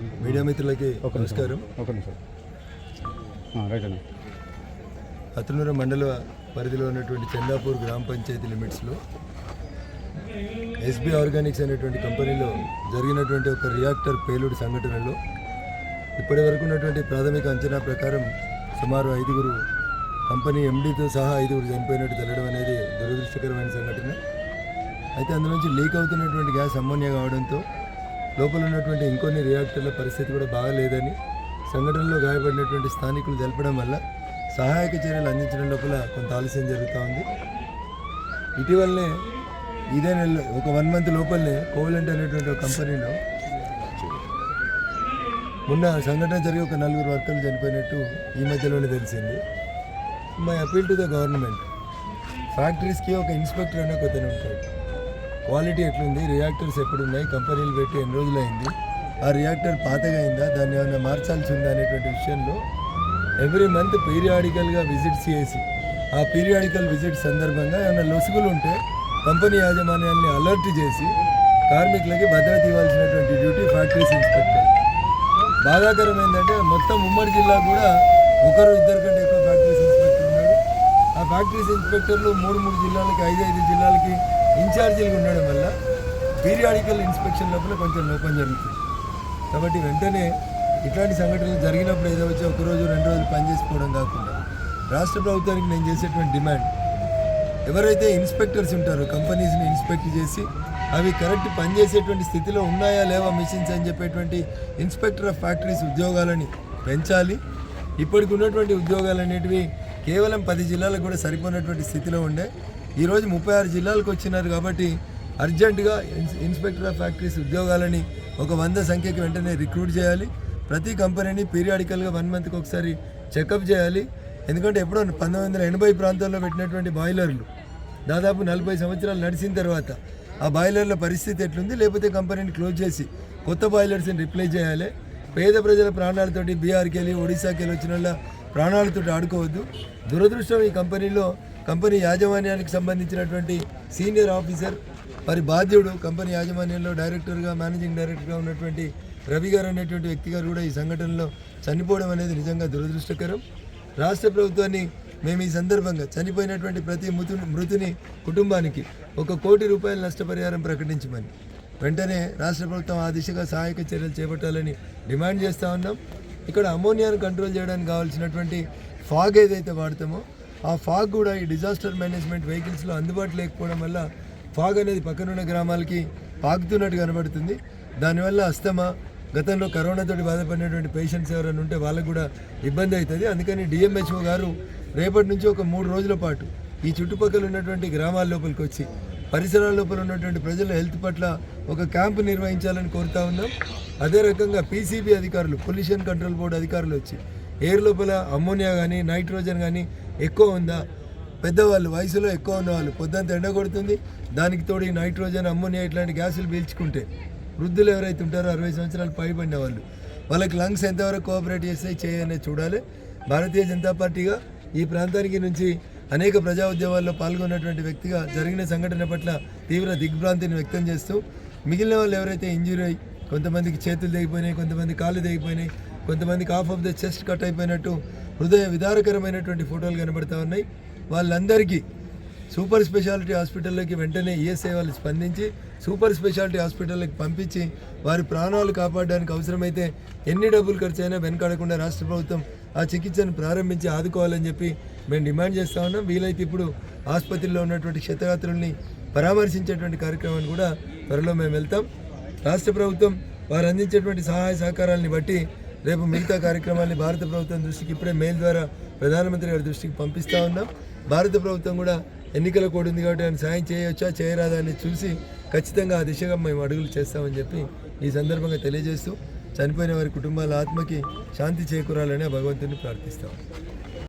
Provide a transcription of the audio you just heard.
Media మిత్రులకి. నమస్కారం. ఒక నిమిషం. ఆ, రైట్ అన్న. అతనూరు మండల పరిధిలో ఉన్నటువంటి చందాపూర్ గ్రామ పంచాయతీ లిమిట్స్లో ఎస్బీ ఆర్గానిక్స్ అనేటువంటి కంపెనీలో జరిగినటువంటి ఒక రియాక్టర్ పేలుడు సంఘటనలో ఇప్పటి వరకు ఉన్నటువంటి ప్రాథమిక అంచనా ప్రకారం సుమారు ఐదుగురు కంపెనీ ఎండీతో సహా ఐదుగురు చనిపోయినట్టు తెలడం అనేది దురదృష్టకరమైన సంఘటన. అయితే అందులో నుంచి లీక్ అవుతున్నటువంటి గ్యాస్ అమ్మోనియా కావడంతో లోపల ఉన్నటువంటి ఇంకొన్ని రియాక్టర్ల పరిస్థితి కూడా బాగాలేదని సంఘటనలో గాయపడినటువంటి స్థానికులు తెలపడం వల్ల సహాయక చర్యలు అందించడం లోపల కొంత ఆలస్యం జరుగుతూ ఉంది. ఇటీవలనే ఇదే నెల ఒక వన్ మంత్ లోపలనే కోవలెంట్ అనేటువంటి కంపెనీలో మొన్న సంఘటన జరిగి ఒక నలుగురు వర్కర్లు చనిపోయినట్టు ఈ మధ్యలోనే తెలిసింది. My appeal to the government ఫ్యాక్టరీస్కి ఒక ఇన్స్పెక్టర్ అనే కొత్తనే ఉంటాడు. క్వాలిటీ ఎట్లుంది? రియాక్టర్స్ ఎప్పుడు ఉన్నాయి కంపెనీలు పెట్టి ఎన్ని రోజులైంది? ఆ రియాక్టర్ పాతగా అయిందా దాన్ని ఏమైనా మార్చాల్సి ఉందా అనేటువంటి విషయంలో ఎవ్రీ మంత్ పీరియాడికల్గా విజిట్స్ చేసి ఆ పీరియాడికల్ విజిట్ సందర్భంగా ఏమైనా లొసుగులు ఉంటే కంపెనీ యాజమాన్యాన్ని అలర్ట్ చేసి కార్మికులకి భద్రత ఇవ్వాల్సినటువంటి డ్యూటీ ఫ్యాక్టరీస్ ఇన్స్పెక్టర్ బాధాకరం ఏంటంటే మొత్తం ఉమ్మడి జిల్లా కూడా ఒకరు ఇద్దరు కంటే ఎక్కువ ఫ్యాక్టరీస్ ఇన్స్పెక్టర్ ఉన్నాడు ఆ ఫ్యాక్టరీస్ ఇన్స్పెక్టర్లు మూడు మూడు జిల్లాలకి ఐదు ఐదు జిల్లాలకి ఇన్ఛార్జీలుగా ఉండడం వల్ల పీరియాడికల్ ఇన్స్పెక్షన్ లోపల కొంచెం లోపం జరుగుతుంది. కాబట్టి వెంటనే ఇట్లాంటి సంఘటనలు జరిగినప్పుడు ఏదో వచ్చి ఒకరోజు రెండు రోజులు పనిచేసుకోవడం కాకుండా రాష్ట్ర ప్రభుత్వానికి నేను చేసేటువంటి డిమాండ్ ఎవరైతే ఇన్స్పెక్టర్స్ ఉంటారో కంపెనీస్ని ఇన్స్పెక్ట్ చేసి అవి కరెక్ట్ పనిచేసేటువంటి స్థితిలో ఉన్నాయా లేవా మిషన్స్ అని చెప్పేటువంటి ఇన్స్పెక్టర్ ఆఫ్ ఫ్యాక్టరీస్ ఉద్యోగాలని పెంచాలి. ఇప్పటికి ఉన్నటువంటి ఉద్యోగాలు అనేటివి కేవలం పది జిల్లాలకు కూడా సరిపోయినటువంటి స్థితిలో ఉండే ఈరోజు ముప్పై ఆరు జిల్లాలకు వచ్చినారు కాబట్టి అర్జెంటుగా ఇన్స్ ఇన్స్పెక్టర్ ఆఫ్ ఫ్యాక్టరీస్ ఉద్యోగాలని ఒక వంద సంఖ్యకి వెంటనే రిక్రూట్ చేయాలి. ప్రతి కంపెనీని పీరియాడికల్గా వన్ మంత్కి ఒకసారి చెకప్ చేయాలి. ఎందుకంటే ఎప్పుడో పంతొమ్మిది వందల ఎనభై ప్రాంతాల్లో పెట్టినటువంటి బాయిలర్లు దాదాపు నలభై సంవత్సరాలు నడిచిన తర్వాత ఆ బాయిలర్ల పరిస్థితి ఎట్లుంది? లేకపోతే కంపెనీని క్లోజ్ చేసి కొత్త బాయిలర్స్ని రిప్లేస్ చేయాలి. పేద ప్రజల ప్రాణాలతోటి బీహార్కి వెళ్ళి ఒడిశాకి వెళ్ళి వచ్చిన వాళ్ళ ప్రాణాలతో ఆడుకోవద్దు. దురదృష్టం ఈ కంపెనీలో కంపెనీ యాజమాన్యానికి సంబంధించినటువంటి సీనియర్ ఆఫీసర్ మరి బాధ్యుడు కంపెనీ యాజమాన్యంలో డైరెక్టర్గా మేనేజింగ్ డైరెక్టర్గా ఉన్నటువంటి రవి గారు అనేటువంటి వ్యక్తి గారు కూడా ఈ సంఘటనలో చనిపోవడం అనేది నిజంగా దురదృష్టకరం. రాష్ట్ర ప్రభుత్వాన్ని మేము ఈ సందర్భంగా చనిపోయినటువంటి ప్రతి మృతు మృతుని కుటుంబానికి ఒక కోటి రూపాయల నష్టపరిహారం ప్రకటించమని వెంటనే రాష్ట్ర ప్రభుత్వం ఆ దిశగా సహాయక చర్యలు చేపట్టాలని డిమాండ్ చేస్తూ ఉన్నాం. ఇక్కడ అమోనియాను కంట్రోల్ చేయడానికి కావాల్సినటువంటి ఫాగ్ ఏదైతే వాడతామో ఆ ఫాగ్ కూడా ఈ డిజాస్టర్ మేనేజ్మెంట్ వెహికల్స్లో అందుబాటు లేకపోవడం వల్ల ఫాగ్ అనేది పక్కనున్న గ్రామాలకి పాకుతున్నట్టు కనబడుతుంది. దానివల్ల అస్తమా గతంలో కరోనాతోటి బాధపడినటువంటి పేషెంట్స్ ఎవరైనా ఉంటే వాళ్ళకు కూడా ఇబ్బంది అవుతుంది. అందుకని డిఎంహెచ్ఓ గారు రేపటి నుంచి ఒక మూడు రోజుల పాటు ఈ చుట్టుపక్కల ఉన్నటువంటి గ్రామాల లోపలికి వచ్చి పరిసరాల లోపల ఉన్నటువంటి ప్రజల హెల్త్ పట్ల ఒక క్యాంపు నిర్వహించాలని కోరుతా ఉన్నాం. అదే రకంగా పీసీబీ అధికారులు పొల్యూషన్ కంట్రోల్ బోర్డు అధికారులు వచ్చి ఎయిర్ లోపల అమ్మోనియా కానీ నైట్రోజన్ కానీ ఎక్కువ ఉందా? పెద్దవాళ్ళు వయసులో ఎక్కువ ఉన్నవాళ్ళు పొద్దుంత ఎండ కొడుతుంది దానికి తోడు ఈ నైట్రోజన్ అమ్మోనియా ఇట్లాంటి గ్యాసులు పీల్చుకుంటే వృద్ధులు ఎవరైతే ఉంటారో అరవై సంవత్సరాలు పైబడిన వాళ్ళు వాళ్ళకి లంగ్స్ ఎంతవరకు కోఆపరేట్ చేస్తే చేయనేది చూడాలి. భారతీయ జనతా పార్టీగా ఈ ప్రాంతానికి నుంచి అనేక ప్రజా ఉద్యమాల్లో పాల్గొన్నటువంటి వ్యక్తిగా జరిగిన సంఘటన పట్ల తీవ్ర దిగ్భ్రాంతిని వ్యక్తం చేస్తూ మిగిలిన వాళ్ళు ఎవరైతే ఇంజురీ అయ్యి కొంతమందికి చేతులు తెగిపోయినాయి కొంతమంది కాళ్ళు తెగిపోయినాయి కొంతమందికి half of the chest cut అయిపోయినట్టు హృదయ విదారకరమైనటువంటి ఫోటోలు కనబడతా ఉన్నాయి. వాళ్ళందరికీ సూపర్ స్పెషాలిటీ హాస్పిటల్లోకి వెంటనే ఈఎస్ఐ వాళ్ళు స్పందించి సూపర్ స్పెషాలిటీ హాస్పిటల్కి పంపించి వారి ప్రాణాలు కాపాడడానికి అవసరమైతే ఎన్ని డబ్బులు ఖర్చు అయినా వెనకాడకుండా రాష్ట్ర ప్రభుత్వం ఆ చికిత్సను ప్రారంభించి ఆదుకోవాలని చెప్పి మేము డిమాండ్ చేస్తా ఉన్నాం. వీలైతే ఇప్పుడు ఆసుపత్రిలో ఉన్నటువంటి క్షతగాత్రుల్ని పరామర్శించేటువంటి కార్యక్రమాన్ని కూడా త్వరలో మేము వెళ్తాం. రాష్ట్ర ప్రభుత్వం వారు అందించేటువంటి సహాయ సహకారాలని బట్టి రేపు మిగతా కార్యక్రమాన్ని భారత ప్రభుత్వం దృష్టికి ఇప్పుడే మెయిల్ ద్వారా ప్రధానమంత్రి గారి దృష్టికి పంపిస్తా ఉన్నాం. భారత ప్రభుత్వం కూడా ఎన్నికల కోడ్ ఉంది కాబట్టి ఆయన సాయం చేయవచ్చా చేయరాదా అని చూసి ఖచ్చితంగా ఆ దిశగా మేము అడుగులు చేస్తామని చెప్పి ఈ సందర్భంగా తెలియజేస్తూ చనిపోయిన వారి కుటుంబాల ఆత్మకి శాంతి చేకూరాలని ఆ భగవంతుని ప్రార్థిస్తాం.